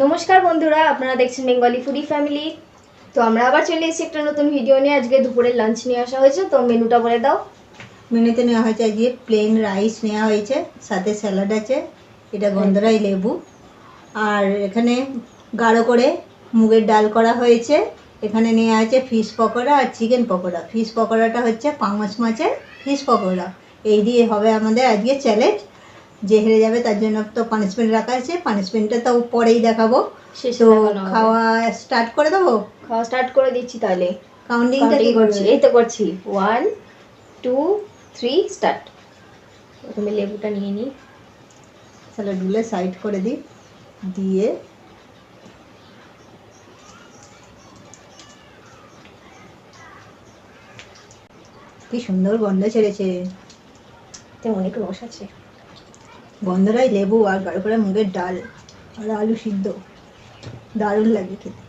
নমস্কার বন্ধুরা, আপনারা দেখছেন বেঙ্গলি ফুডি ফ্যামিলি তো আমরা আবার চলে এসেছি একটা নতুন ভিডিও নিয়ে। আজকে দুপুরের লাঞ্চ নিয়ে আসা হয়েছে, তো মেনুটা বলে দাও। মেনুতে নেওয়া হয়েছে আজকে প্লেন রাইস নেওয়া হয়েছে, সাথে স্যালাড আছে, এটা গন্ধরাই লেবু। আর এখানে গাঢ় করে মুগের ডাল করা হয়েছে, এখানে নেওয়া আছে ফিশ পকোড়া আর চিকেন পকোড়া। ফিশ পকোড়াটা হচ্ছে পাঙাশ মাছের ফিশ পকোড়া। এই দিয়ে হবে আমাদের আজকে চ্যালেঞ্জ যে হেরে যাবে তার জন্য তো পানিশমেন্ট রাখা আছে পানিশমেন্টটা তো পরেই দেখাবো। তো খাওয়া স্টার্ট করে দেবো? খাওয়া স্টার্ট করে দিচ্ছি তাহলে। কাউন্টিংটা কি করছি। এই তো করছি। ওয়ান টু থ্রি স্টার্ট প্রথমে লেবুটা নিয়ে নিই। স্যালাডগুলো সাইড করে দিই। দিয়ে কি সুন্দর গন্ধ ছেড়েছে। তো অনেক রস আছে। গন্ধরাই লেবু আর গাড়ি করে মুগের ডাল আর আলু সিদ্ধ। দারুণ লাগে খেতে।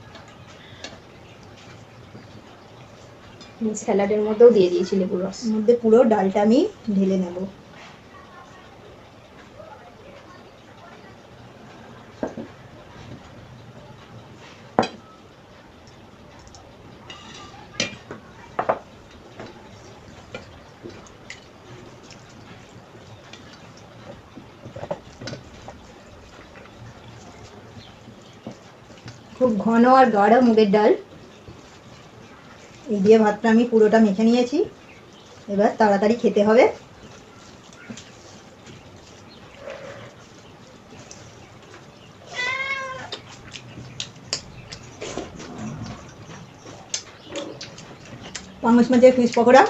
স্যালাডের মধ্যেও দিয়ে দিয়েছি লেবুর রস। মধ্যে পুরো ডালটা আমি ঢেলে নেব। খুব ঘন আর গাঢ় মুগের ডাল। এই দিয়ে ভাতটা আমি পুরোটা মেখে নিয়েছি। এবার তাড়াতাড়ি খেতে হবে। পাঙাশ মাছের ফিশ পকোড়া।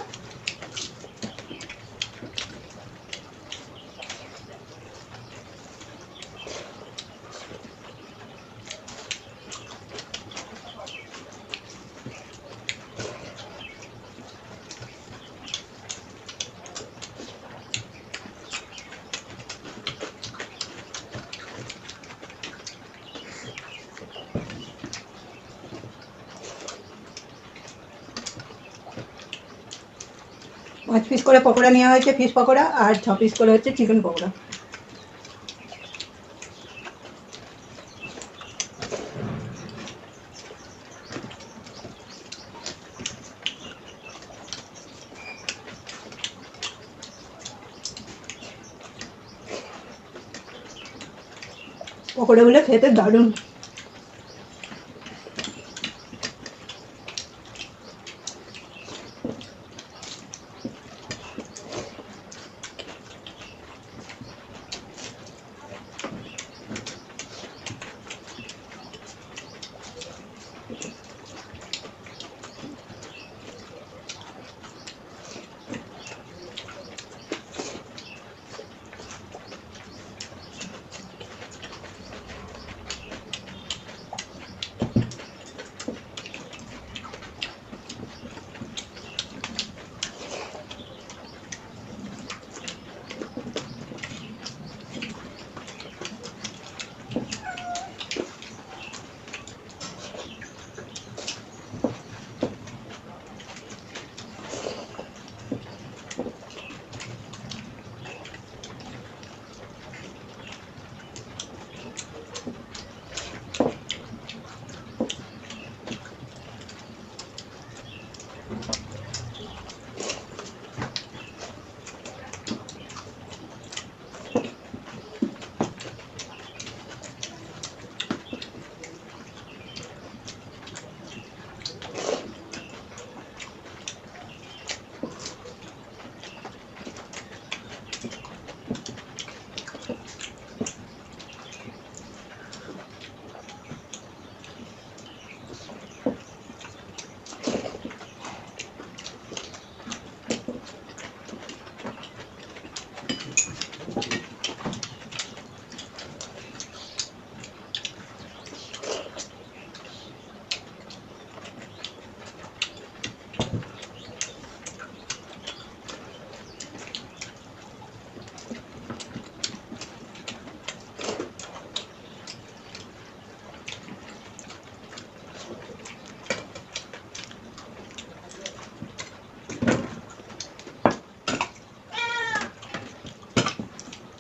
পাঁচ পিস করে পকোড়া নেওয়া হয়েছে ফিশ পকোড়া, আর ছ পিস করে হচ্ছে চিকেন পকোড়া। পকোড়াগুলো খেতে দারুণ।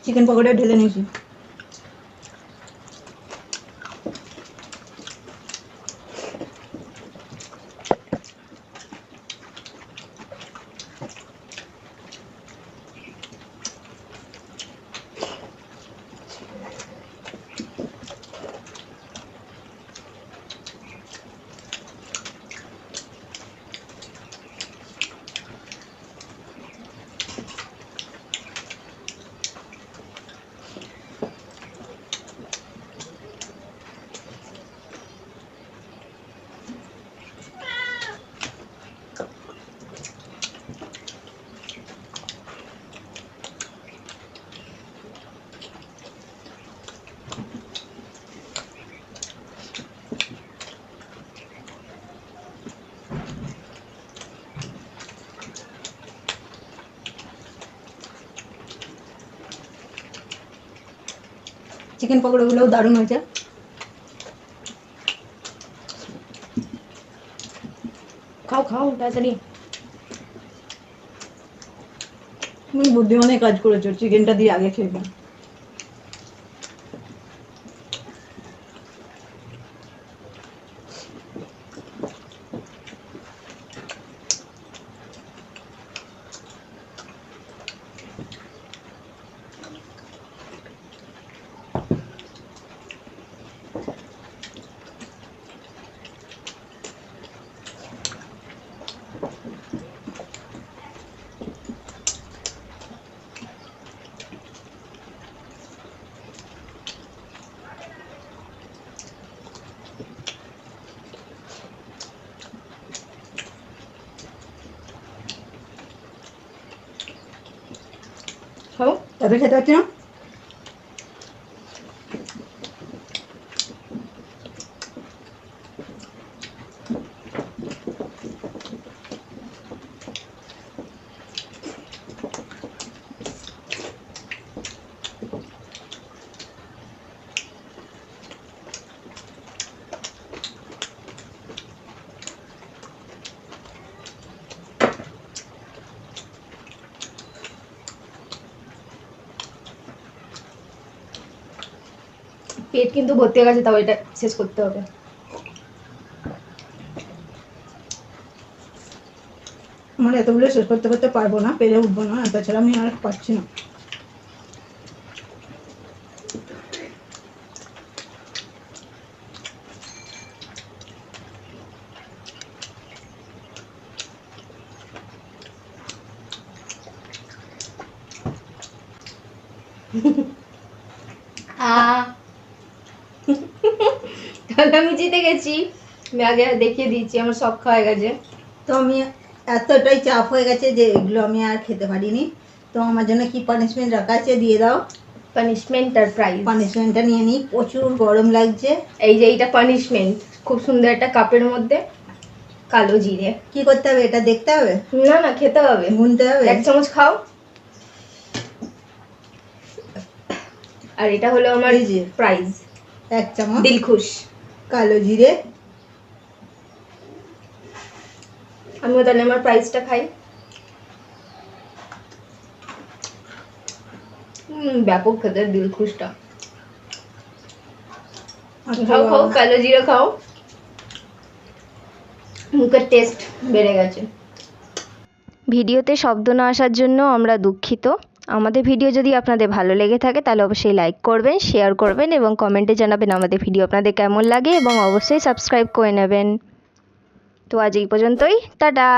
চিকেন পকোড়া ঢেলে নিয়েছি চিকেন পকোড়াগুলোও দারুণ হয়েছে। খাও খাও তাড়াতাড়ি। তুমি বুদ্ধিমানের কাজ করেছ চিকেনটা দিয়ে আগে খেয়ে নাও। খাও তবে খেতে পাচ্ছি পেট কিন্তু ভর্তি হয়ে গেছে, তাও এটা শেষ করতে হবে মানে এতগুলো শেষ করতে করতে পারব না, পেরে উঠবো না তাছাড়া আমি আর পারছি না আহ। তাহলে আমি জিতে গেছি। আমি আগে দেখিয়ে দিয়েছি আমার সব খাওয়া হয়ে গেছে। তো আমি এতটাই চাপ হয়ে গেছে যে এগুলো আমি আর খেতে পারিনি। তো আমার জন্য কি পানিশমেন্ট রাখা আছে দিয়ে দাও। পানিশমেন্ট আর প্রাইজ পানিশমেন্টটা নিয়ে নিই প্রচুর গরম লাগছে। এই যে এইটা পানিশমেন্ট খুব সুন্দর একটা কাপের মধ্যে কালো জিরে। কি করতে হবে এটা দেখতে হবে? না না খেতে হবে। গুনতে হবে? এক চামচ খাও। আর এটা হলো আমার এই যে। প্রাইজ এক চামচ। দিল খুশ কালো জিরে। আমিও তাহলে আমার প্রাইসটা খাই। হুম, ব্যাপক খেতে দিল খুশটা খাও খাও কালো জিরে খাও। মুখের টেস্ট বেড়ে গেছে। ভিডিওতে শব্দ না আসার জন্য আমরা দুঃখিত। আমাদের ভিডিও যদি আপনাদের ভালো লেগে থাকে, তাহলে অবশ্যই লাইক করবেন শেয়ার করবেন এবং কমেন্টে জানাবেন আমাদের ভিডিও আপনাদের কেমন লাগে এবং অবশ্যই সাবস্ক্রাইব করে নেবেন। তো আজ এই পর্যন্তই, টাটা!